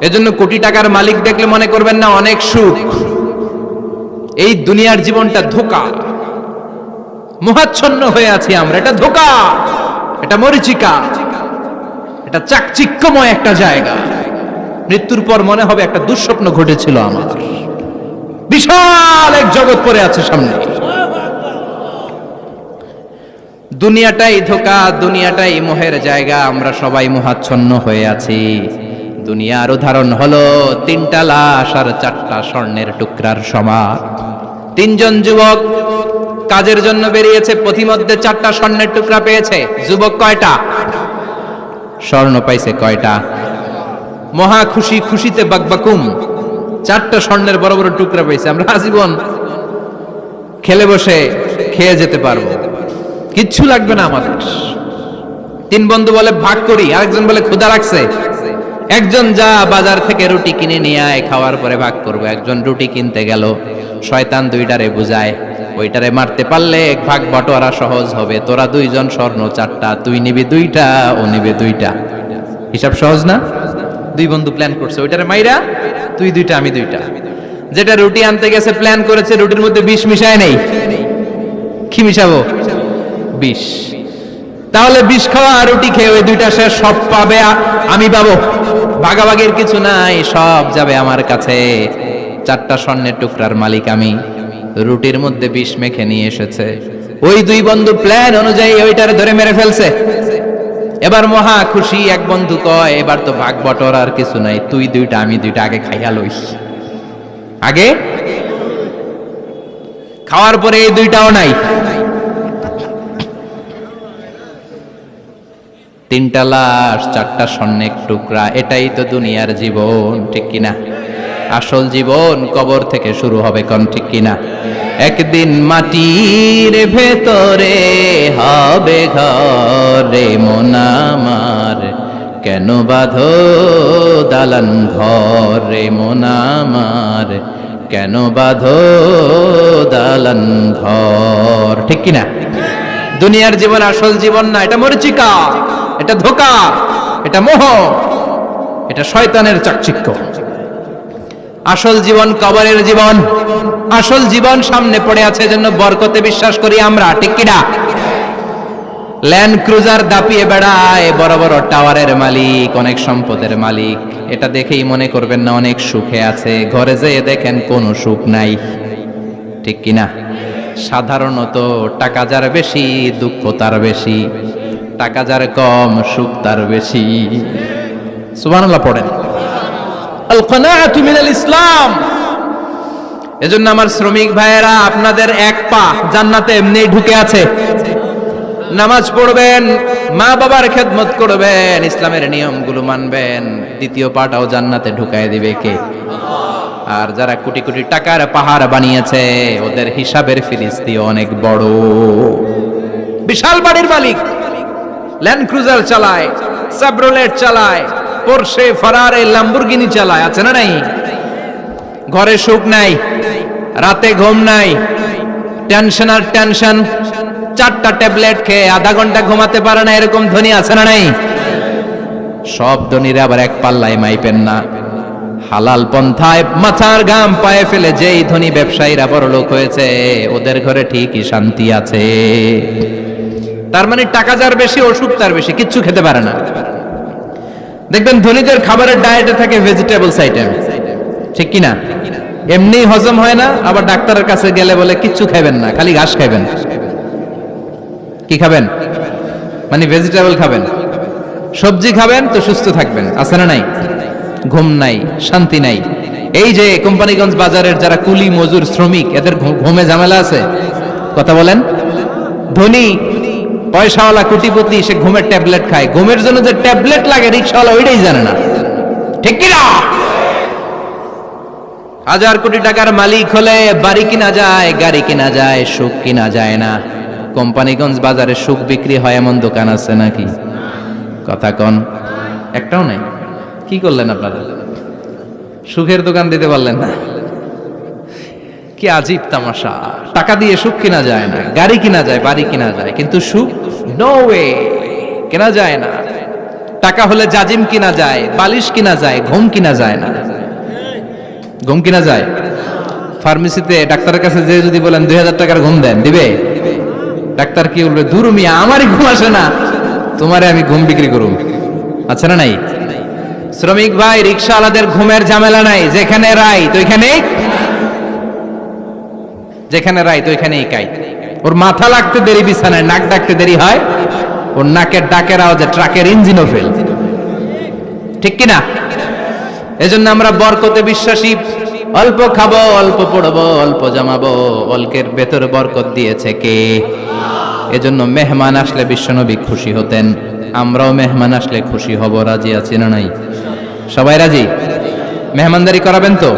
এজন্য কোটি টাকার মালিক দেখলে মনে করবেন না অনেক সুখ। এই দুনিয়ার জীবনটা ধোকা। মোহাচ্ছন্ন হয়ে আছি আমরা, এটা ধোকা। এটা মরিচিকা। এটা চাকচিক্যময় একটা জায়গা। মৃত্যুর পর মনে হবে একটা দুঃস্বপ্ন ঘটেছিল আমার। বিশাল এক জগৎ পড়ে আছে সামনে। দুনিয়াটাই ধোকা, দুনিয়াটাই মোহের জায়গা। আমরা সবাই মোহাচ্ছন্ন হয়ে আছি। দুনিয়ার উদাহরণ হলো তিনটা লাশ আর চারটা স্বর্ণের টুকরার সমাজ তিনজন যুবক কাজের জন্য বেরিয়েছে, পথিমধ্যে চারটা স্বর্ণের টুকরা পেয়েছে। যুবক কয়টা? স্বর্ণ পাইছে কয়টা? মহা খুশি, খুশিতে বাকবাকুম। চারটা স্বর্ণের বড় বড় টুকরা পেয়েছে। আমরা আজীবন খেলে বসে খেয়ে যেতে পারব। কিচ্ছু লাগবে না আমাদের। তিন বন্ধু বলে, ভাগ করি। আরেকজন বলে, ক্ষুধা লাগছে। একজন যা বাজার থেকে রুটি কিনে নিয়ে আয়, খাওয়ার পরে ভাগ করব। একজন রুটি কিনতে গেল, শয়তান দুইটারে বুঝায়, ওইটারে মারতে পারলে এক ভাগ বটোয়ারা সহজ হবে। তোরা দুইজন স্বর্ণ চারটা, তুই নিবি দুইটা, ও নিবে দুইটা। হিসাব সহজ না? দুই বন্ধু প্ল্যান করছে, ওইটারে মাইরা তুই দুইটা, আমি দুইটা। যেটা রুটি আনতে গেছে প্ল্যান করেছে, রুটির মধ্যে বিষ মিশায় নেই। কি মিশাবো? বিষ। তাহলে বিষ খাওয়া রুটি খেয়ে ওই দুইটা সে সব পাবে, আমি পাবো। ভাগাভাগির কিছু নাই, সব যাবে আমার কাছে। চারটা স্বর্ণের টুকরার মালিক আমি। রুটির মধ্যে বিষ মেখে নিয়ে এসেছে। ওই দুই বন্ধু প্ল্যান অনুযায়ী ওইটারে ধরে মেরে ফেলছে। এবার মহা খুশি এক বন্ধু কয়, এবার তো ভাগ বটর, আর কিছু নাই। তুই দুইটা, আমি দুইটা, আগে খাইয়া লইস। আগে? খাওয়ার পরে এই দুইটাও নাই। তিনটা লাশ, চারটা স্বর্ণের টুকরা, এটাই তো দুনিয়ার জীবন, ঠিক কিনা? আসল জীবন কবর থেকে শুরু হবে কোন, ঠিক কিনা? একদিন মাটির ভেতরে হবে ঘরে মোনামার কেন বাঁধো দালান ঘরে মোনামার কেন বাঁধো দালান ঘর, ঠিক কিনা? দুনিয়ার জীবন আসল জীবন না, এটা মরিচিকা, এটা ধোকা, এটা মোহ, এটা শয়তানের চাকচিক্য। আসল জীবন কবরের জীবন, আসল জীবন সামনে পড়ে আছে জন্য বরকতে বিশ্বাস করি আমরা, ঠিক কিনা ল্যান্ড ক্রুজার দাপিয়ে বেড়ায়, বড় বড় টাওয়ারের মালিক, অনেক সম্পদের মালিক। এটা দেখেই মনে করবেন না অনেক সুখে আছে, ঘরে যেয়ে দেখেন কোনো সুখ নাই, ঠিক কিনা সাধারণত টাকা যার বেশি, দুঃখ তার বেশি, টাকা যার কম, সুখ তার বেশি। সুবহানাল্লাহ পড়েন। আল কানাআতু মিনাল ইসলাম। এজন্য আমার শ্রমিক ভাইয়েরা, আপনাদের এক পা জান্নাতে এমনি ঢুকে আছে। নামাজ পড়বেন মা বাবার খেদমত করবেন, ইসলামের নিয়মগুলো মানবেন। দ্বিতীয় পাটাও জান্নাতে ঢুকায় দিবে কে? আর যারা কোটি কোটি টাকার পাহাড় বানিয়েছে, ওদের হিসাবের ফিরিস্তি অনেক বড়। বিশাল বাড়ির মালিক, ল্যান্ড ক্রুজার চালায় সাবরোলেট চালায়, পোরশে, ফারারে, ল্যাম্বরগিনি চালায়, আছে না নাই? ঘরে সুখ নাই, রাতে ঘুম নাই, টেনশন আর টেনশন, চারটা ট্যাবলেট খেয়ে আধা ঘণ্টা ঘুমাতে পারে না, এরকম ধনী আছে না নাই? সব ধনীরা আবার এক পাল্লায় মাইপেন না। হালাল পন্থায় মাথার গাম পায়ে ফেলে যেই ধনী ব্যবসায়ীরা বড় লোক হয়েছে, ওদের ঘরে ঠিকই শান্তি আছে। তার মানে টাকা যার বেশি, অসুখ তার বেশি, কিচ্ছু খেতে পারে না। দেখবেন ধনীদের খাবারের ডায়েটে থাকে ভেজিটেবলস আইটেম ঠিক কি না এমনি হজম হয় না, আবার ডাক্তারের কাছে গেলে বলে, কিচ্ছু খাবেন না, খালি ঘাস খাবেন কি খাবেন? মানে ভেজিটেবল খাবেন। সবজি খাবেন, তো সুস্থ থাকবেন, আছে না নাই? ঘুম নাই, শান্তি নাই। এই যে কোম্পানিগঞ্জ বাজারের যারা কুলি, মজুর, শ্রমিক, এদের ঘুমে ঝামেলা আছে? কথা বলেন। ধনী, পয়সাওয়ালা, কোটিপতি, সে ঘুমের ট্যাবলেট খায়। ঘুমের জন্য যে ট্যাবলেট লাগে, রিক্সাওয়ালা ওইটাই জানে না। ঠিক কিনা? হাজার কোটি টাকার মালিক হলে বাড়ি কিনা যায়, গাড়ি কিনা যায়, সুখ কিনা যায় না। কোম্পানিগঞ্জ বাজারে সুখ বিক্রি হয়, এমন দোকান আছে নাকি? কথা কন। একটাও নাই। কি করলেন আপনারা? সুখের দোকান দিতে পারলেন না। কি আজীব তামাশা। টাকা দিয়ে সুখ কিনা যায় না, গাড়ি কিনা যায়, বাড়ি কিনা যায়, কিন্তু সুখ নো ওয়ে কেনা যায় না। টাকা হলে জাজিম কিনা যায়, বালিশ কিনা যায়, ঘুম কিনা যায় না। ঘুম কিনা যায়? ফার্মেসিতে ডাক্তারের কাছে যে যদি বলেন দুই হাজার টাকার ঘুম দেন, দিবে? ডাক্তার কি বলবে দূর মিয়া আমারই ঘুম আসে না। তোমারে আমি ঘুম বিক্রি করুম। আচ্ছা না নাই? শ্রমিক ভাই রিক্সাওয়ালাদের ঘুমের ঝামেলা নাই, যেখানে রাই তো ওইখানে যেখানে রাই তো কাই। ওর মাথা লাগতে দেরি, বিছানায় নাক ডাকতে দেরি হয়। ওর নাকের ডাকের আওয়াজে ট্রাকের ইঞ্জিনও ফেল ঠিক কিনা এজন্য আমরা বরকতে বিশ্বাসী। অল্প খাব, অল্প পড়ব, অল্প জামাবো। অল্পের ভেতর বরকত দিয়েছে কে? এজন্য মেহমান আসলে বিশ্বনবী খুশি হতেন। আমরাও মেহমান আসলে খুশি হব, রাজি আছি না নাই? সবাই রাজি? মেহমানদারি করাবেন তো?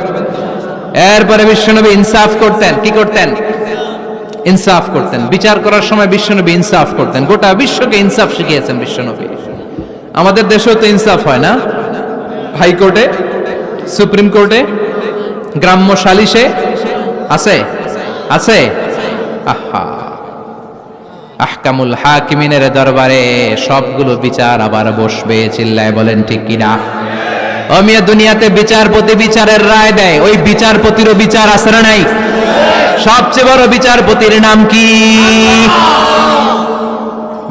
এরপরে বিশ্বনবী ইনসাফ করতেন, কি করতেন? ইনসাফ করতেন। বিচার করার সময় বিশ্বনবী ইনসাফ করতেন। গোটা বিশ্বকে ইনসাফ শিখিয়েছেন বিশ্বনবী। আমাদের দেশেও তো ইনসাফ হয় না? হাইকোর্টে? সুপ্রিম কোর্টে? গ্রাম্য সালিশে? আছে? আছে? আহা! আহকামুল হাকিমিনের দরবারে সবগুলো বিচার আবার বসবে, চিল্লায় বলেন ঠিক কিনা? অমিয়া দুনিয়াতে বিচারপতি বিচারের রায় দেয়। ওই বিচারপতিরও বিচার আছে না নাই? সবচেয়ে বড় বিচারপতির নাম কি?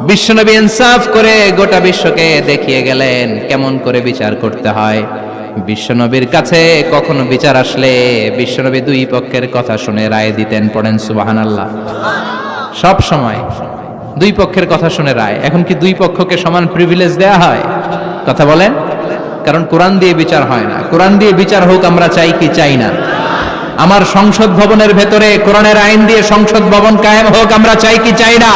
বিশ্বনবী ইনসাফ করে গোটা বিশ্বকে দেখিয়ে গেলেন, কেমন করে বিচার করতে হয়? বিশ্বনবীর কাছে কখনো বিচার আসলে বিশ্বনবী দুই পক্ষের কথা শুনে রায় দিতেন, পড়েন সুবাহান আল্লাহ সব সময় দুই পক্ষের কথা শুনে রায়। এখন কি দুই পক্ষকে সমান প্রিভিলেজ দেয়া হয়? কথা বলেন। কারণ কোরআন দিয়ে বিচার হয় না। কোরআন দিয়ে বিচার হোক, আমরা চাই কি? চাই না। আমার সংসদ ভবনের ভেতরে কোরআনের আইন দিয়ে সংসদ ভবন কায়েম হোক, আমরা চাই কি? চাই না।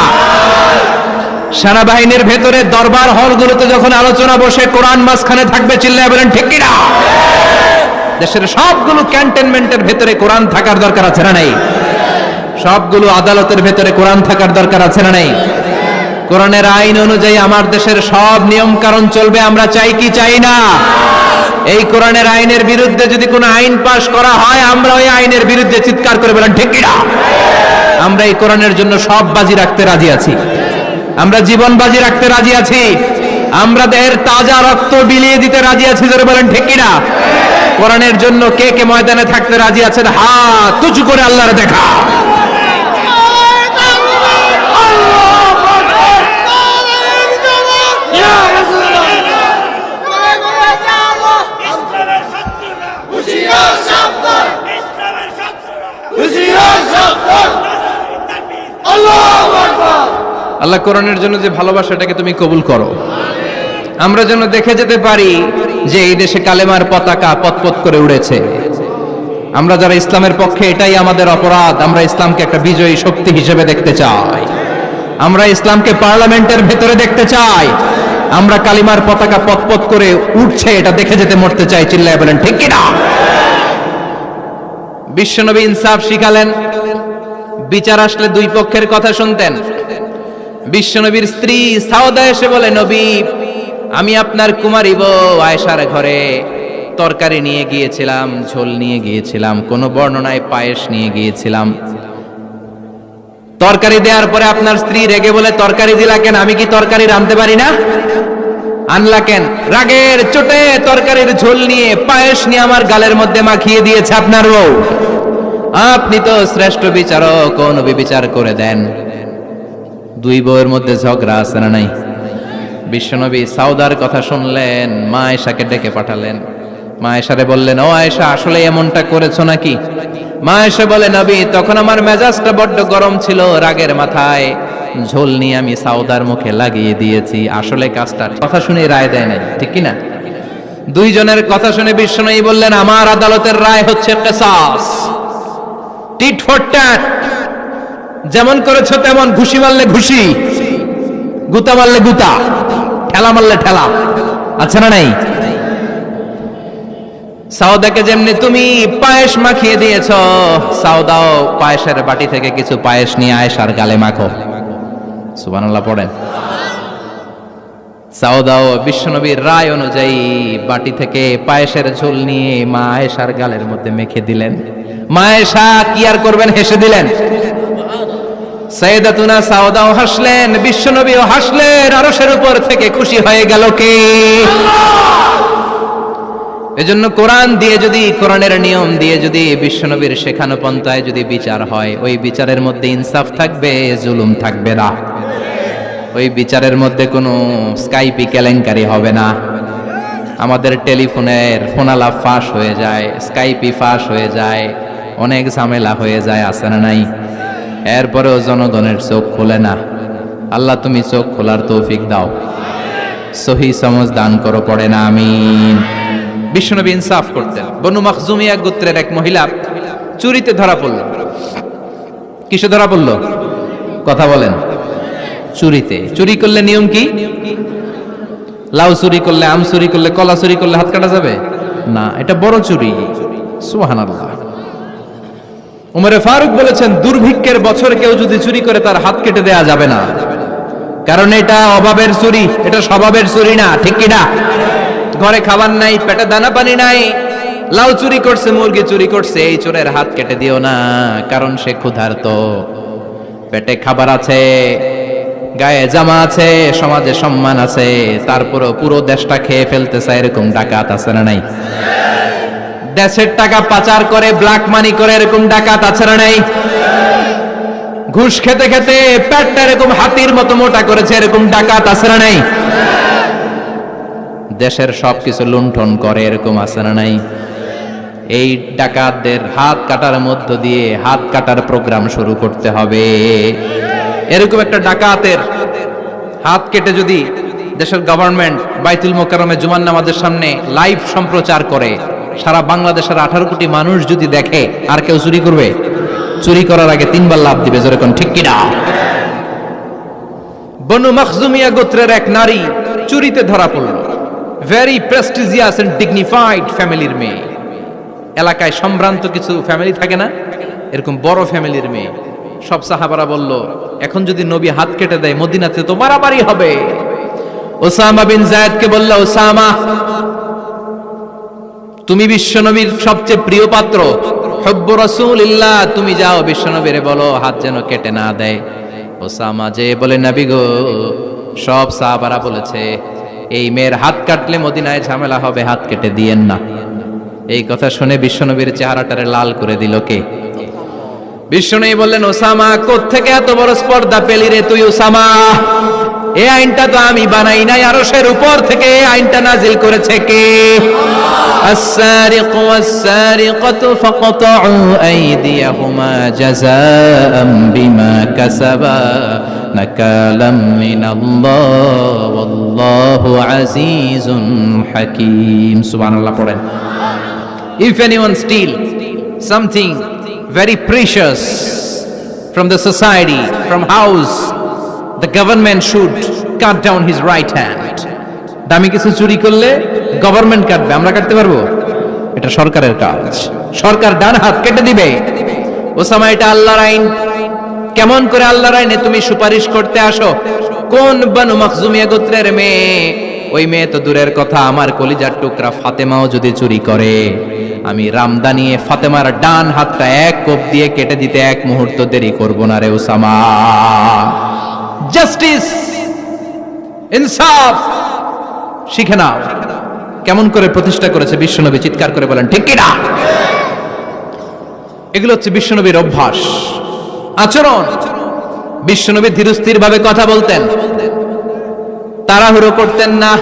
সেনাবাহিনীর ভেতরে দরবার হলগুলোতে যখন আলোচনা বসে, কোরআন মাঝখানে থাকবে, চিল্লায় বলেন, ঠিক কিনা? দেশের সবগুলো ক্যান্টনমেন্টের ভেতরে কোরআন থাকার দরকার আছে না নাই? সবগুলো আদালতের ভেতরে কোরআন থাকার দরকার আছে না নাই? কোরআনের আইন অনুযায়ী আমার দেশের সব নিয়ম কারণ চলবে, আমরা চাই কি চাই না? এই কোরআনের আইনের বিরুদ্ধে যদি কোনো আইন পাশ করা হয়, আমরা ওই আইনের বিরুদ্ধে চিৎকার করে বলেন ঠিক আমরা এই কোরআনের জন্য সব বাজি রাখতে রাজি আছি। আমরা জীবন বাজি রাখতে রাজি আছি। আমরা দেহের তাজা রক্ত বিলিয়ে দিতে রাজি আছি যারা বলেন, ঠিক কিনা? কোরআনের জন্য কে কে ময়দানে থাকতে রাজি আছেন? হা উঁচু করে আল্লাহর দেখা ইসলামের শত্রুরা হুশিয়ার সাবধান ইসলামের শত্রুরা হুশিয়ার সাবধান আল্লাহু আকবার আল্লাহ কোরআনের জন্য যে ভালোবাসাটাকে তুমি কবুল করো। আমরা যেন দেখে যেতে পারি যে এই দেশে কালেমার পতাকা পতপত করে উড়েছে। আমরা যারা ইসলামের পক্ষে এটাই আমাদের অপরাধ, আমরা ইসলামকে একটা বিজয়ী শক্তি হিসেবে দেখতে চাই। আমরা ইসলামকে পার্লামেন্টের ভেতরে দেখতে চাই। আমরা কালিমার পতাকা পতপত করে উঠছে এটা দেখে যেতে মরতে চাই, চিল্লায় বলেন, ঠিক কিনা? বিশ্বনবী ইনসাফ শিখালেন। বিচার আসলে দুই পক্ষের কথা শুনতেন। বিশ্বনবীর স্ত্রী সাউদা এসে বলে, নবী, আমি আপনার কুমারী বউ আয়েশার ঘরে তরকারি নিয়ে গিয়েছিলাম, ঝোল নিয়ে গিয়েছিলাম, কোন বর্ণনায় পায়েস নিয়ে গিয়েছিলাম। তরকারি দেওয়ার পরে আপনার স্ত্রী রেগে বলে, তরকারি দিলা কেন? আমি কি তরকারি রাঁধতে পারি না? আনলা কেন? রাগের চোটে তরকারির ঝোল নিয়ে পায়েস নিয়ে আমার গালের মধ্যে মাখিয়ে দিয়েছে আপনার বউ। আপনি তো শ্রেষ্ঠ বিচারক কোন বিচার করে দেন। দুই বউয়ের মধ্যে ঝগড়া আছে না নাই? বিশ্বনবী সাউদার কথা শুনলেন, মা আয়েশাকে ডেকে পাঠালেন। মা আয়েশারে বললেন, ও আয়েশা, আসলে এমনটা করেছ নাকি? মা আয়েশা বলে, নবী, তখন আমার মেজাজটা বড্ড গরম ছিল রাগের মাথায়। ঝোল নিয়ে আমি সাউদার মুখে লাগিয়ে দিয়েছি, আসলে কাজটা কথা শুনে রায় দেয় নাই, ঠিক কি না দুইজনের কথা শুনে বিশ্বনবী বললেন, আমার আদালতের রায় হচ্ছে কেসাস। Tit for tat. যেমন করেছ তেমন ঘুষি মারলে ঘুষি, গুতা মারলে গুতা, ঠেলা মারলে ঠেলা আচ্ছা না নাই? সাউদাকে যেমনি তুমি পায়েস মাখিয়ে দিয়েছ সাউদাও পায়েসের বাটি থেকে কিছু পায়েস নিয়ে আয়েশার গালে মাখো। সুবহানাল্লাহ পড়েন। সাউদাও বিশ্বনবীর রায় অনুযায়ী বাটি থেকে পায়েসের ঝোল নিয়ে মা আয়েশার গালের মধ্যে মেখে দিলেন। মা কি আর করবেন হেসে দিলেন? সৈয়দাতুনা সাউদাও হাসলেন বিশ্বনবীও হাসলেন আরশের উপর থেকে খুশি হয়ে গেল কে? এজন্য কোরআন দিয়ে যদি কোরআনের নিয়ম দিয়ে যদি বিশ্বনবীর শেখানো পন্থায় যদি বিচার হয় ওই বিচারের মধ্যে ইনসাফ থাকবে জুলুম থাকবে না। ওই বিচারের মধ্যে কোনো স্কাইপি কেলেঙ্কারি হবে না। আমাদের টেলিফোনের ফোনালাপ ফাঁস হয়ে যায় স্কাইপি ফাঁস হয়ে যায় অনেক ঝামেলা হয়ে যায় আসে না নাই? এরপরেও জনগণের চোখ খোলে না। আল্লাহ, তুমি চোখ খোলার তৌফিক দাও। সহি সমজ দান করো, পড়ে না, আমিন। বিশ্বনবী ইনসাফ করতেন। বনু মখজুমিয়া গোত্রের এক মহিলা চুরিতে ধরা পড়ল। কিসে ধরা পড়ল? কথা বলেন। চুরিতে। চুরি করলে নিয়ম কি? লাউ চুরি করলে আম চুরি করলে কলা চুরি করলে হাত কাটা যাবে? না, এটা বড় চুরি। সুবহানাল্লাহ। উমরে ফারুক বলেছেন, দুর্ভিক্ষের বছর কেউ যদি চুরি করে তার হাত কেটে দেয়া যাবে না। কারণ এটা অভাবের চুরি, এটা স্বভাবের চুরি না, ঠিক কি না? ঘরে খাবার নাই, পেটে দানা পানি নাই, লাউ চুরি করছে, মুরগি চুরি করছে, এই চোরের হাত কেটে দিও না, কারণ সে ক্ষুধার্ত। পেটে খাবার আছে, গায়ে জামা আছে, সমাজে সম্মান আছে, তারপরও পুরো দেশটা খেয়ে ফেলতে এরকম ডাকাত আছে না নাই? দেশের টাকা পাচার করে ব্ল্যাক মানি করে, এরকম ডাকাত আছে নাই? ঘুষ খেতে খেতে পেটটা এরকম হাতির মতো মোটা করেছে, এরকম ডাকাত আছে নাই? দেশের সবকিছু লুণ্ঠন করে, এরকম না নাই? এই ডাকাতদের হাত কাটার মধ্য দিয়ে হাত কাটার প্রোগ্রাম শুরু করতে হবে। এরকম একটা ডাকাতের হাত কেটে যদি দেশের গভর্নমেন্ট বাইতুল মোকারমে জুমান নামাজের সামনে লাইভ সম্প্রচার করে সারা বাংলাদেশের আঠারো কোটি মানুষ যদি দেখে, আর কেউ চুরি করবে? চুরি করার আগে তিনবার লাভ দিবে যেরকম ঠিক কিনা? বনু মখজুমিয়া গোত্রের এক নারী চুরিতে ধরা পড়ল। ভেরি প্রেস্টিজিয়াস এন্ড ডিগনিফাইড ফ্যামিলির মেয়ে। এলাকায় সম্ভ্রান্ত কিছু ফ্যামিলি থাকে না? এরকম বড় ফ্যামিলির মেয়ে। সব সাহাবারা বলল, এখন যদি নবী হাত কেটে দেয়, মদিনাতে তো মারামারি হবে। ওসামা বিন জায়েদকে বলল, ওসামা তুমি বিশ্বনবীর সবচেয়ে প্রিয় পাত্র। হব্ব রাসূলিল্লাহ, তুমি যাও বিশ্বনবীরে বলো, হাত যেন কেটে না দেয়। ওসামা যে বলে, নবী গো। সব সাহাবারা বলেছে, এই মেয়ের হাত কাটলে মদিনায় ঝামেলা হবে, হাত কেটে দিয়েন না। এই কথা শুনে বিশ্বনবীর চেহারাটারে লাল করে দিল কে? বিশ্বনবী বললেন, ওসামা, কোত্থেকে এত বড় স্পর্ধা পেলি রে তুই, ওসামা? এই আইনটা তো আমি বানাই নাই আরশের উপর থেকে এই আইনটা নাজিল করেছে কে السارق والسارقة فقطعوا أيديهما جزاء بما كسبا نكالا من الله والله عزيز حكيم سبحان الله পড়েন If anyone steal something very precious from the society, from house, the government should cut down his right hand. দামি কিছু চুরি করলে গভর্নমেন্ট কাটবে, আমরা কাটতে পারব? এটা সরকারের কাজ। সরকার ডান হাত কেটে দিবে। ওসামা, এটা আল্লাহর আইন। কেমন করে আল্লাহর আইনে তুমি সুপারিশ করতে আসো? কোন বানু মখজুমিয়া গোত্রের মেয়ে? ওই মেয়ে তো দূরের কথা, আমার কলিজার টুকরা ফাতেমাও যদি চুরি করে, আমি রামদানিয়ে ফাতেমার ডান হাতটা এক কোপ দিয়ে কেটে দিতে এক মুহূর্ত দেরি করব না রে ওসামা। জাস্টিস ইনসাফ শিখে নাও। কেমন করে প্রতিষ্ঠা করেছে বিশ্বনবী? চিৎকার করে বলেন, ঠিক কিনা? এগুলো হচ্ছে বিশ্বনবীর অভ্যাস। আচরণ। বিশ্বনবী ধীরস্থির ভাবে কথা বলতেন। তাড়াহুড়ো করতেন না।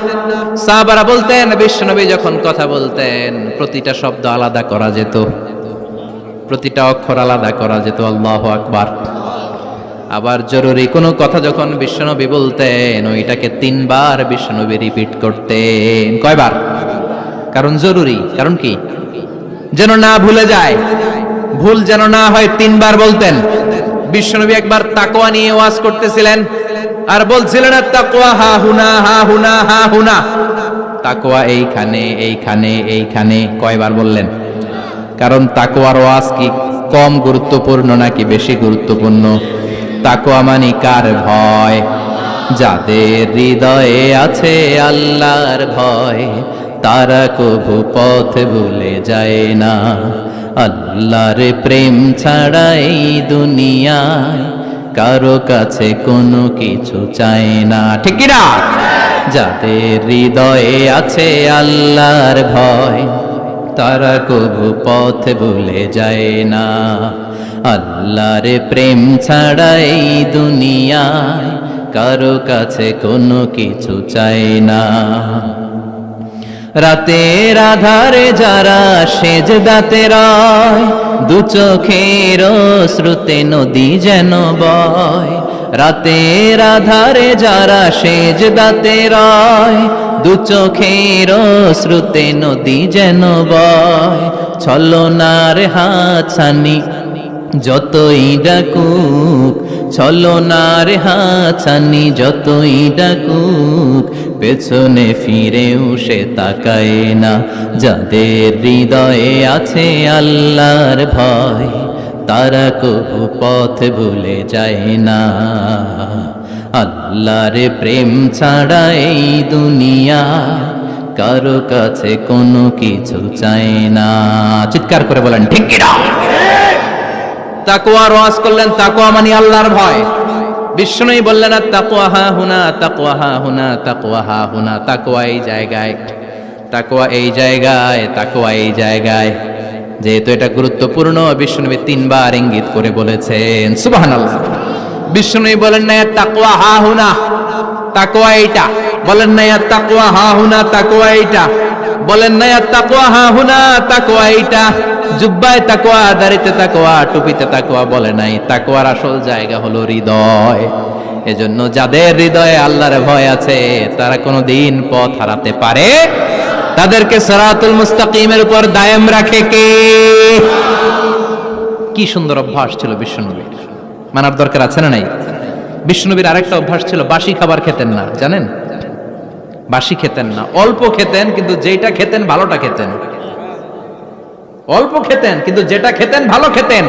সাহাবারা বলতেন, বিশ্বনবী যখন কথা বলতেন, প্রতিটা শব্দ আলাদা করা যেত। প্রতিটা অক্ষর আলাদা করা যেত। আল্লাহ আকবার। আবার জরুরি কোনো কথা যখন বিশ্বনবী বলতেন, ওইটাকে তিনবার বিশ্বনবী রিপিট করতেন। কয়বার? কারণ জরুরি। কারণ কি? যেন না ভুলে যায়। ভুল যেন না হয় তিনবার বলতেন। বিশ্বনবী একবার তাকোয়া নিয়ে ওয়াজ করতেছিলেন আর বলছিলেন আর তাকোয়া হা হুনা হা হুনা হা হুনা। তাকোয়া এইখানে এইখানে এইখানে কয়বার বললেন? কারণ তাকোয়ার ওয়াজ কি কম গুরুত্বপূর্ণ নাকি বেশি গুরুত্বপূর্ণ? তাকোয়া কার ভয়। যাদের হৃদয়ে আছে আল্লাহর ভয়, তারা কভু পথ ভুলে যায় না। আল্লাহর প্রেম ছাড়া এই দুনিয়ায় কারও কাছে কোনো কিছু চায় না। ঠিক কি যাদের হৃদয়ে আছে আল্লাহর ভয়, তারা কবু পথ ভুলে যায় না। আল্লাহর প্রেম ছাড়া এই দুনিয়ায় কারও কাছে কোনো কিছু চায় না। রাতের আধারে যারা সেজ দাতে রয়, দু চোখের শ্রুতে নদী যেন বয়। রাতের আধারে যারা সেজ দাতে রয়, দু চোখের শ্রুতে নদী যেন বয়। ছলনার হাত যতই ডাকুক, ছলনার হাছানি যতই ডাকুক, পেছনে ফিরেও সে তাকায় না। যাদের হৃদয়ে আছে আল্লাহর ভয়, তারা কবু পথ ভুলে যায় না। আল্লাহর প্রেম ছাড়া এই দুনিয়া কারও কাছে কোনো কিছু চায় না। চিৎকার করে বলেন, ঠিক কি না তাকোয়া রওয়াজ করলেন তাকোয়া মানে আল্লাহর ভয়। বিষ্ণুই বললেন তাকোয়া হা হুনা তাকোয়া হা হুনা তাকোয়া হা হুনা তাকোয়া এই জায়গায় তাকোয়া এই জায়গায় তাকোয়া এই জায়গায়। যেহেতু এটা গুরুত্বপূর্ণ বিষ্ণুনবী তিনবার ইঙ্গিত করে বলেছেন, সুবহানাল্লাহ। বিষ্ণুই বলেন, না তাকোয়া হা হুনা তাকোয়া এইটা। বলেন, না তাকোয়া হা হুনা তাকোয়া এইটা। বলেন না তাকোয়া হা হুনা তাকোয়া এইটা। জুব্বায় তাকোয়া দাড়িতে তাকোয়া টুপিতে তাকোয়া বলে নাই। তাকোয়ার আসল জায়গা হলো হৃদয়। এজন্য যাদের হৃদয়ে আল্লাহর ভয় আছে, তারা কোনো দিন পথ হারাতে পারে। তাদেরকে সরাতুল মুস্তাকিমের উপর দায়েম রাখে কে? কি সুন্দর অভ্যাস ছিল বিশ্বনবীর। মানার দরকার আছে না নাই? বিষ্ণুনবীর আরেকটা অভ্যাস ছিল, বাসি খাবার খেতেন না, জানেন? বাসি খেতেন না। অল্প খেতেন, কিন্তু যেটা খেতেন, ভালোটা খেতেন। অল্প খেতেন, কিন্তু যেটা খেতেন, ভালো খেতেন।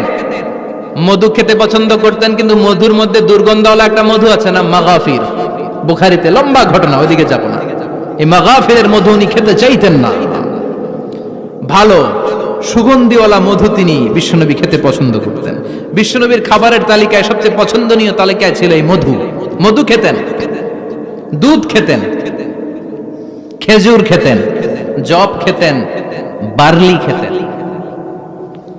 মধু খেতে পছন্দ করতেন, কিন্তু মধুর মধ্যে দুর্গন্ধওয়ালা একটা মধু আছে না, মাগাফির। বুখারিতে লম্বা ঘটনা, ওইদিকে যাব না। এই মাগাফিরের মধু উনি খেতে চাইতেন না। ভালো, সুগন্ধিওয়ালা মধু তিনি বিশ্বনবী খেতে পছন্দ করতেন। বিশ্বনবীর খাবারের তালিকায় সবচেয়ে পছন্দনীয় তালিকায় ছিল এই মধু। মধু খেতেন। দুধ খেতেন। খেজুর খেতেন, জব খেতেন, বার্লি খেতেন।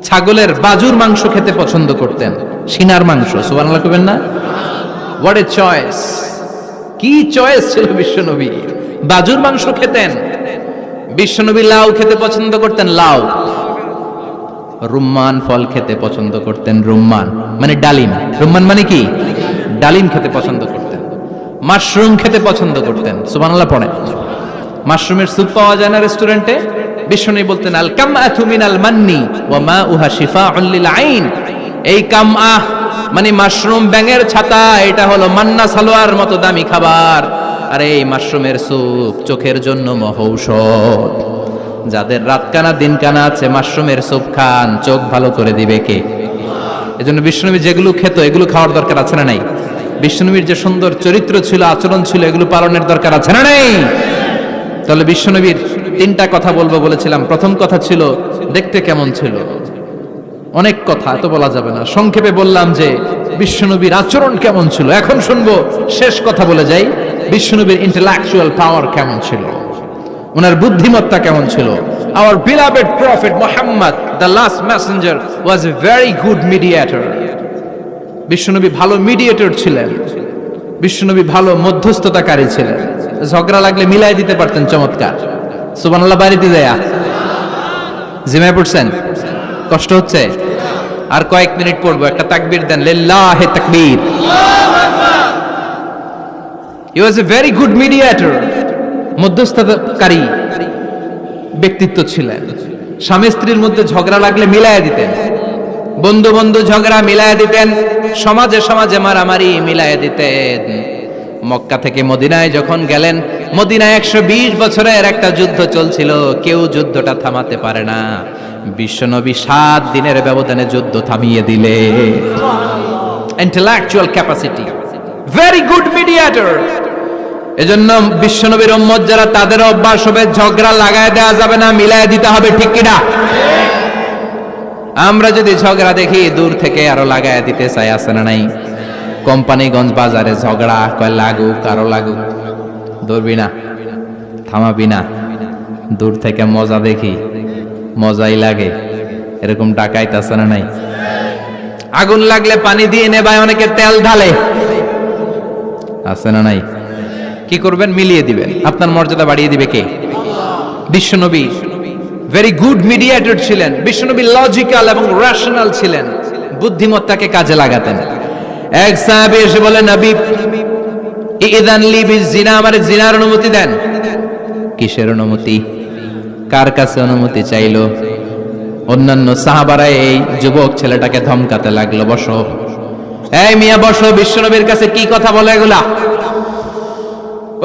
ছাগলের বাজুর মাংস খেতে পছন্দ করতেন, সিনার মাংস, সুবহানাল্লাহ কবেন না? হোয়াট এ চয়েস কি চয়েস ছিল বিশ্বনবী? বাজুর মাংস খেতেন, বিশ্বনবী লাউ খেতে পছন্দ করতেন, লাউ। রুম্মান ফল খেতে পছন্দ করতেন, রুম্মান মানে ডালিম। রুম্মান মানে কি? ডালিম খেতে পছন্দ করতেন। মাশরুম খেতে পছন্দ করতেন, সুবহানাল্লাহ পড়েন। মাশরুমের স্যুপ পাওয়া যায় না রেস্টুরেন্টে? বিষ্ণু বলতেন আল কামআতু মিনাল মান্নি ওয়া মা উহা শিফাউন লিল আইন। এই কামআহ মানে মাশরুম ব্যাঙের ছাতা, এটা হলো মান্না সালোয়ার মতো দামি খাবার। আর এই মাশরুমের স্যুপ চোখের জন্য মহৌষধ। যাদের রাত কানা দিন কানা আছে, মাশরুমের স্যুপ খান, চোখ ভালো করে দিবে কে? এজন্য বিষ্ণুনবী যেগুলো খেত, এগুলো খাওয়ার দরকার আছে না নাই? বিষ্ণুনবীর যে সুন্দর চরিত্র ছিল, আচরণ ছিল, এগুলো পালনের দরকার আছে না নাই? তাহলে বিশ্বনবীর তিনটা কথা বলব বলেছিলাম। প্রথম কথা ছিল, দেখতে কেমন ছিল? অনেক কথা, এত বলা যাবে না। সংক্ষেপে বললাম যে, বিশ্বনবীর আচরণ কেমন ছিল? এখন শুনব, শেষ কথা বলে যাই। বিশ্বনবীর ইন্টেলেকচুয়াল পাওয়ার কেমন ছিল? ওনার বুদ্ধিমত্তা কেমন ছিল? Our beloved prophet Muhammad the last messenger, was a very good mediator. বিশ্বনবী ভালো মিডিয়েটর ছিলেন। বিশ্বনবী ভালো মধ্যস্থতাকারী ছিলেন। ঝগড়া লাগলে মিলাই দিতে পারতেন চমৎকার। সুবহানাল্লাহ, বাড়িতে দেয়া জিমায় পড়ছেন? কষ্ট হচ্ছে? আর কয়েক মিনিট পড়ব, একটা তাকবির দেন, লিল্লাহে তাকবীর। He was a very good mediator মধ্যস্থতাকারী ব্যক্তিত্ব ছিলেন। স্বামী স্ত্রীর মধ্যে ঝগড়া লাগলে মিলাইয়া দিতেন। বন্ধু বন্ধু ঝগড়া মিলাইয়া দিতেন, সমাজে সমাজে মারামারি মিলাইয়া দিতেন। মক্কা থেকে মদিনায় যখন গেলেন, মদিনায় একশো বিশ বছরের একটা যুদ্ধ চলছিল, কেউ যুদ্ধটা থামাতে পারে না। বিশ্বনবী সাত দিনের ব্যবধানে যুদ্ধ থামিয়ে দিলে। Intellectual capacity very good mediator এজন্য বিশ্বনবীর উম্মত যারা তাদের অভ্যাস হবে, ঝগড়া লাগায় দেওয়া যাবে না, মিলায় দিতে হবে, ঠিক কিনা? আমরা যদি ঝগড়া দেখি, দূর থেকে আরও লাগায় দিতে চাই, আছে না নাই? কোম্পানিগঞ্জ বাজারে ঝগড়া, কয় লাগুক কারও লাগুক। ধরবি না, থামাবি না। দূর থেকে মজা দেখি, মজাই লাগে। এরকম ডাকাইতেছে না নাই? আগুন লাগলে পানি দিয়ে নেবায়, অনেকে তেল ঢালে। আছে না নাই? কি করবেন? মিলিয়ে দিবেন। আপনার মর্যাদা বাড়িয়ে দিবে কে? বিশ্বনবী। ভেরি গুড মিডিয়েটর ছিলেন বিশ্বনবী লজিক্যাল এবং রেশনাল ছিলেন, বুদ্ধিমত্তাকে কাজে লাগাতেন। এক সাহাবী এসে বলে, নবী, ইদান লি বিজিনা আমার জিনার অনুমতি দেন। কিসের অনুমতি? কার কাছে অনুমতি চাইলো? অন্যান্য সাহাবারা এই যুবক ছেলেটাকে ধমকাতে লাগল, বসো। এই মিয়া, বসো। বিশ্বনবীর কাছে কি কথা বলে এগুলা?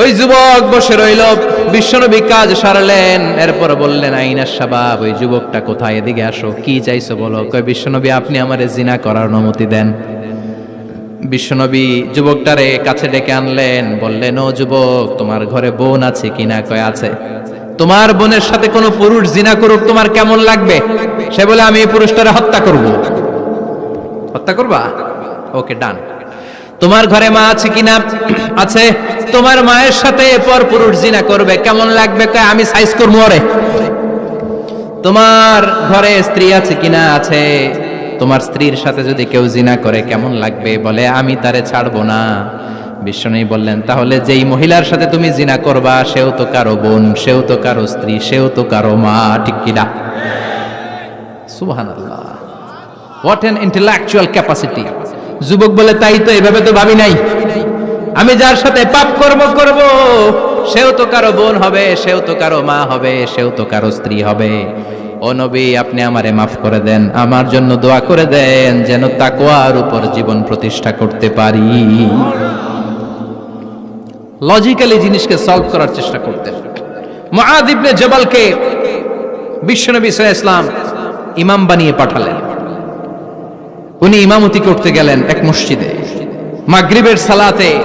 ওই যুবক বসে রইল বিশ্বনবী কাজ সারলেন, এরপর বললেন আইনার সাবাব ওই যুবকটা কোথায়? এদিকে আসো। কি চাইছো বলো? কয়, বিশ্বনবী, আপনি আমারে জিনা করার অনুমতি দেন। বিশ্বনবী যুবকটারে কাছে ডেকে আনলেন, বললেন, ও যুবক, তোমার ঘরে বোন আছে কিনা? কয়, আছে। তোমার বোনের সাথে কোনো পুরুষ জিনা করুক, তোমার কেমন লাগবে? সে বলে, আমি এই পুরুষটারে হত্যা করব। হত্যা করবা? ওকে, ডান। তোমার ঘরে মা আছে কিনা? আছে। তোমার মায়ের সাথে পর পুরুষ জিনা করবে। কেমন লাগবে? আমি সাইজ করব ওরে। তোমার ঘরে স্ত্রী আছে কিনা? আছে। তোমার স্ত্রীর সাথে যদি কেউ জিনা করে, কেমন লাগবে? বলে, আমি তারে ছাড়বো না। বিষ্ণু বললেন, তাহলে যেই মহিলার সাথে তুমি জিনা করবা, সেও তো কারও বোন, সেও তো কারও স্ত্রী, সেও তো কারও মা, ঠিক কিনা সুবহান আল্লাহ হোয়াট এন ইন্টেলেকচুয়াল ক্যাপাসিটি যুবক বলে, তাই তো এভাবে তো ভাবি নাই। আমি যার সাথে পাপ কর্ম করব, সেও তো কারও বোন হবে, সেও তো কারও মা হবে, সেও তো কারও স্ত্রী হবে। ও নবী, আপনি আমারে মাফ করে দেন, আমার জন্য দোয়া করে দেন, যেন তাকওয়ার উপর জীবন প্রতিষ্ঠা করতে পারি। লজিক্যালি জিনিসকে সলভ করার চেষ্টা করতেন। মুআদ ইবনে জবালকে বিশ্বনবী সাল্লাল্লাহু ইসলাম ইমাম বানিয়ে পাঠালেন। উনি ইমামতি করতে গেলেন এক মসজিদে। মাগরিবের সালাতে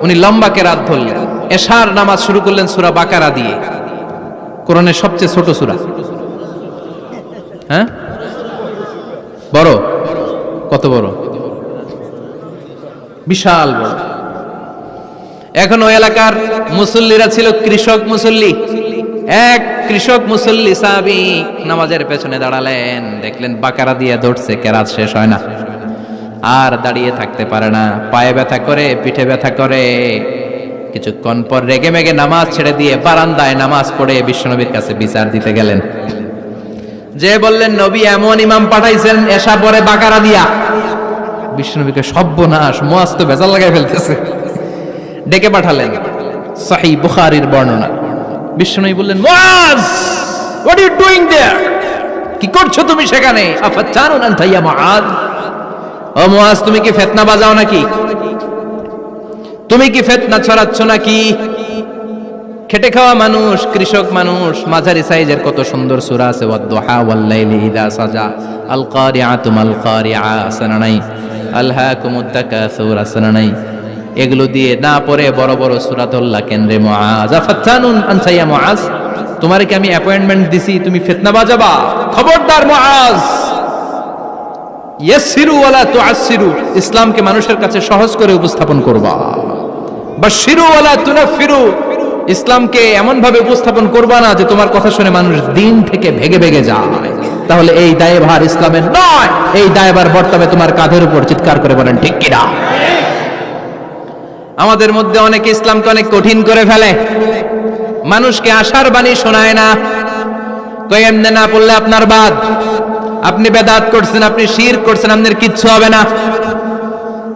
উনি লম্বা কেরাত ধরলেন। এশার নামাজ শুরু করলেন সুরা বাকারা দিয়ে। কোরআনের সবচেয়ে ছোট সুরা। হ্যাঁ? বড়? কত বড়? বিশাল বড়। এখন ওই এলাকার মুসল্লিরা ছিল কৃষক মুসল্লি। এক কৃষক মুসল্লি সাহাবি নামাজের পেছনে দাঁড়ালেন। দেখলেন বাকারা দিয়ে ধরছে, কেরাত শেষ হয় না। আর দাঁড়িয়ে থাকতে পারে না। পায়ে ব্যথা করে, পিঠে ব্যথা করে। কিছুক্ষণ পর রেগে মেগে নামাজ ছেড়ে দিয়ে বারান্দায় নামাজ পড়ে বিশ্বনবীর কাছে বিচার দিতে গেলেন। যে বললেন, নবী এমন ইমাম পাঠাইছেন, এসা পরে বাকারা দিয়া। বিশ্বনবীকে সব্যনাশ মোয়াজ তো বেজাল লাগাই ফেলতেছে। ডেকে পাঠালেন সাহি বুখারীর বর্ণনা। বিশ্বনবী বললেন Muaz what you doing there কি করছ তুমি সেখানে? আফাতানুন আনতা ইয়া মুআজ। ও মুআজ, তুমি কি ফিতনা বাজাও নাকি? তুমি কি ফিতনা ছড়াচ্ছ নাকি? খেটে খাওয়া মানুষ, কৃষক মানুষ, মাঝারি সাইজের কত সুন্দর সূরা আছে, ওয়াদ-দুহা ওয়াল-লাইলি ইযা সাজা আল কারিআতু মাল কারিআ আসনা নাই আলহাকুমুত তাকাসুর আসনা নাই এগুলো দিয়ে না পড়ে বড় বড় সূরাতুল্লাহ কেন্দ্রে ইয়া মুআজ কি আমি অ্যাপয়েন্টমেন্ট দিছি? তুমি ফিতনা বাজাবা? খবরদার মুআজ। ইয়াসসিরু ওয়ালা তুআসসিরু, ইসলামকে মানুষের কাছে সহজ করে উপস্থাপন করবা। বাশিরু ওয়ালা তুনাফিরু ইসলামকে এমন ভাবে উপস্থাপন করবা না যে তোমার কথা শুনে মানুষ দিন থেকে ভেগে ভেগে যায়। তাহলে এই দায়ভার ইসলামের নয়, এই দায়ভার বর্তমানে তোমার কাঁধের উপর চিৎকার করে বলেন, ঠিক কিনা? আমাদের মধ্যে অনেকে ইসলামকে অনেক কঠিন করে ফেলে। মানুষকে আশার বাণী শোনায় না। কই এমনি না পড়লে আপনার বাদ। আপনি বেদাত করছেন, আপনি শির করছেন, আপনার কিচ্ছু হবে না।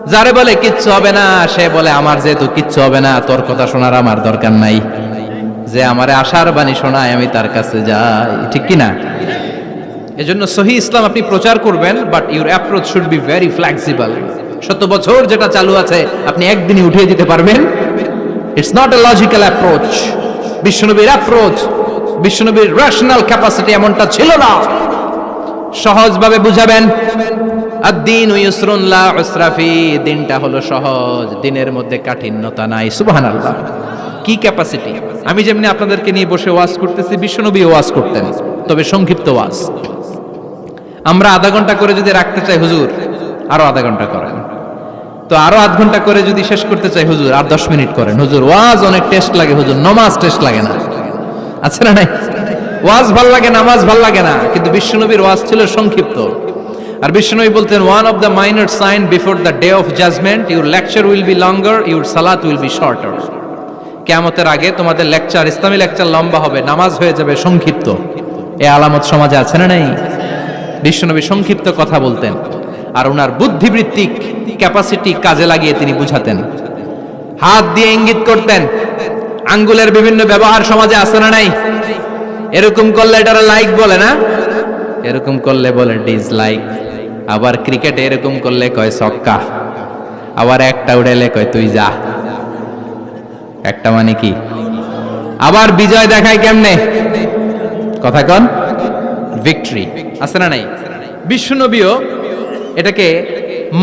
যারে বলে, কিচ্ছু হবে না, সে বলে, আমার যেহেতু কিচ্ছু হবে না, তোর কথা শোনার আমার দরকার নাই। যে আমারে আশার বাণী শোনায়, আমি তার কাছে যাই। ঠিক কি না এজন্য সহি ইসলাম আপনি প্রচার করবেন but your approach should be very flexible শত বছর যেটা চালু আছে, আপনি একদিনই উঠিয়ে দিতে পারবেন। It's not a logical approach বিশ্বনবীর অ্যাপ্রোচ বিশ্বনবীর রেশনাল ক্যাপাসিটি এমনটা ছিল না। সহজভাবে বুঝাবেন, আদ্দিন দিন ইউসরুন লা উসরাফি দিনটা হলো সহজ, দিনের মধ্যে কাঠিন্যতা নাই। সুবহানাল্লাহ। কি ক্যাপাসিটি আমি যেমনি আপনাদেরকে নিয়ে বসে ওয়াজ করতেছি, বিশ্বনবী ওয়াজ করতেন, তবে সংক্ষিপ্ত ওয়াজ। আমরা আধা ঘণ্টা করে যদি রাখতে চাই হুজুর, আরও আধা ঘণ্টা করেন। তো আরও আধ ঘণ্টা করে যদি শেষ করতে চাই হুজুর, আর দশ মিনিট করেন। হুজুর, ওয়াজ অনেক টেস্ট লাগে হুজুর, নমাজ টেস্ট লাগে না। আছে না নাই? ওয়াজ ভালো লাগে, নামাজ ভালো লাগে না। কিন্তু বিশ্বনবীর ওয়াজ ছিল সংক্ষিপ্ত। আর বিশ্বনবী বলতেন one of the minor sign before the day of judgement your lecture will be longer your সালাত উইল বি শর্টার কেয়ামতের আগে তোমাদের লেকচার ইসলামী লেকচার লম্বা হবে, নামাজ হয়ে যাবে সংক্ষিপ্ত। এ আলামত সমাজে আছে না নাই? বিশ্বনবী সংক্ষিপ্ত কথা বলতেন আর ওনার বুদ্ধিবৃত্তিক ক্যাপাসিটি কাজে লাগিয়ে তিনি বুঝাতেন। হাত দিয়ে ইঙ্গিত করতেন, আঙ্গুলের বিভিন্ন ব্যবহার সমাজে আছে না নাই? এরকম করলে এটারা লাইক বলে না? এরকম করলে বলে ডিসলাইক আবার ক্রিকেটে এরকম করলে কয় ছক্কা। আবার একটা উড়াইলে কয় তুই যা। একটা মানে কি? আবার বিজয় দেখায় কেমনে? কথা কন। ভিক্টরি আছে না নাই? বিশ্বনবীও এটাকে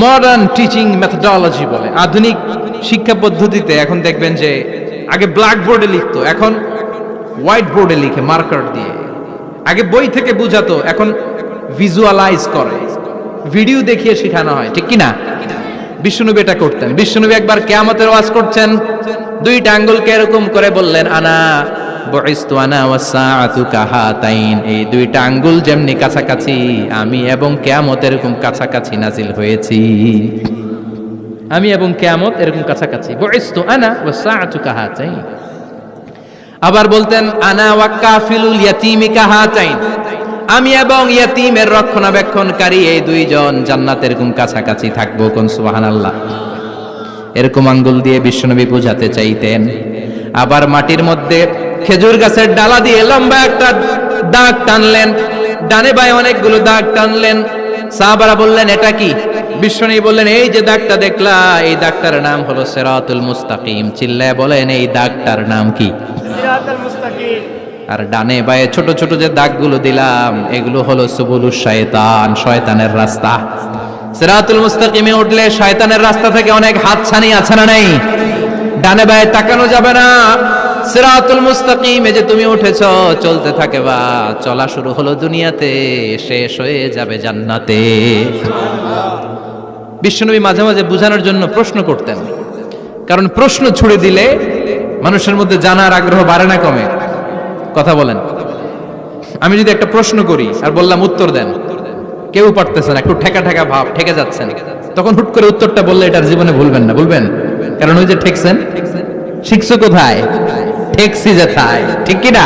মডার্ন টিচিং মেথডোলজি বলে। আধুনিক শিক্ষা পদ্ধতিতে এখন দেখবেন যে আগে ব্ল্যাক বোর্ডে লিখতো এখন হোয়াইট বোর্ডে লিখে মার্কার দিয়ে। আগে বই থেকে বুঝাতো এখন ভিজুয়ালাইজ করে। ভিডিও দেখিয়ে শেখানো হয় ঠিক কিনা? বিষ্ণুনবী এটা করতেন। বিষ্ণুনবী একবার কেয়ামতের ওয়াজ করছেন দুইটা আঙ্গুলকে এরকম করে বললেন আনা এই দুইটা আঙ্গুল যেমনি কাছাকাছি, আমি এবং কেয়ামত এরকম কাছাকাছি নাজিল হয়েছি। আমি এবং এরকম কাছাকাছি। আবার বলতেন, আনা আমি এবং ইয়াতিমের রক্ষণাবেক্ষণকারী এই দুইজন জান্নাত এরকম কাছাকাছি থাকব কোন সুবহানাল্লাহ? এরকম আঙ্গুল দিয়ে বিশ্বনবী বোঝাতে চাইতেন। আবার মাটির মধ্যে খেজুর গাছের ডালা দিয়ে লম্বা একটা দাগ টানলেন। ডানে বায়ে অনেকগুলো দাগ টানলেন। সাহাবারা বললেন এটা কি? বিশ্বনবী বললেন এই যে দাগটা দেখলা এই দাগটার নাম হলো সিরাতুল মুস্তাকিম। চিল্লায় বলেন এই দাগটার নাম কি? আর ডানে বায়ে ছোট ছোট যে দাগগুলো দিলাম এগুলো হলো সুবুলু শয়তান শয়তানের রাস্তা। সিরাতুল মুস্তাকিমে উঠলে শয়তানের রাস্তা থেকে অনেক হাতছানি আছে না নাই? ডানে বায়ে তাকানো যাবে না। সিরাতুল মুস্তাকিমে যে তুমি উঠেছ, চলতে থাকে বা চলা শুরু হলো দুনিয়াতে, শেষ হয়ে যাবে জান্নাতে। বিশ্বনবী মাঝে মাঝে বোঝানোর জন্য প্রশ্ন করতেন। কারণ প্রশ্ন ছুড়ে দিলে মানুষের মধ্যে জানার আগ্রহ বাড়ে না কমে। কথা বলেন। আমি যদি একটা প্রশ্ন করি আর বললাম উত্তর দেন, কেউ পারতেছেন একটু ঠেকা ঠেকা ভাব, ঠেকে যাচ্ছেন। তখন হুট করে উত্তরটা বললে এটার জীবনে ভুলবেন না বলবেন কারণ ওই যে ঠেকছেন? শিখছো কোথায়? ঠেকছি যে থায় ঠিক কি না?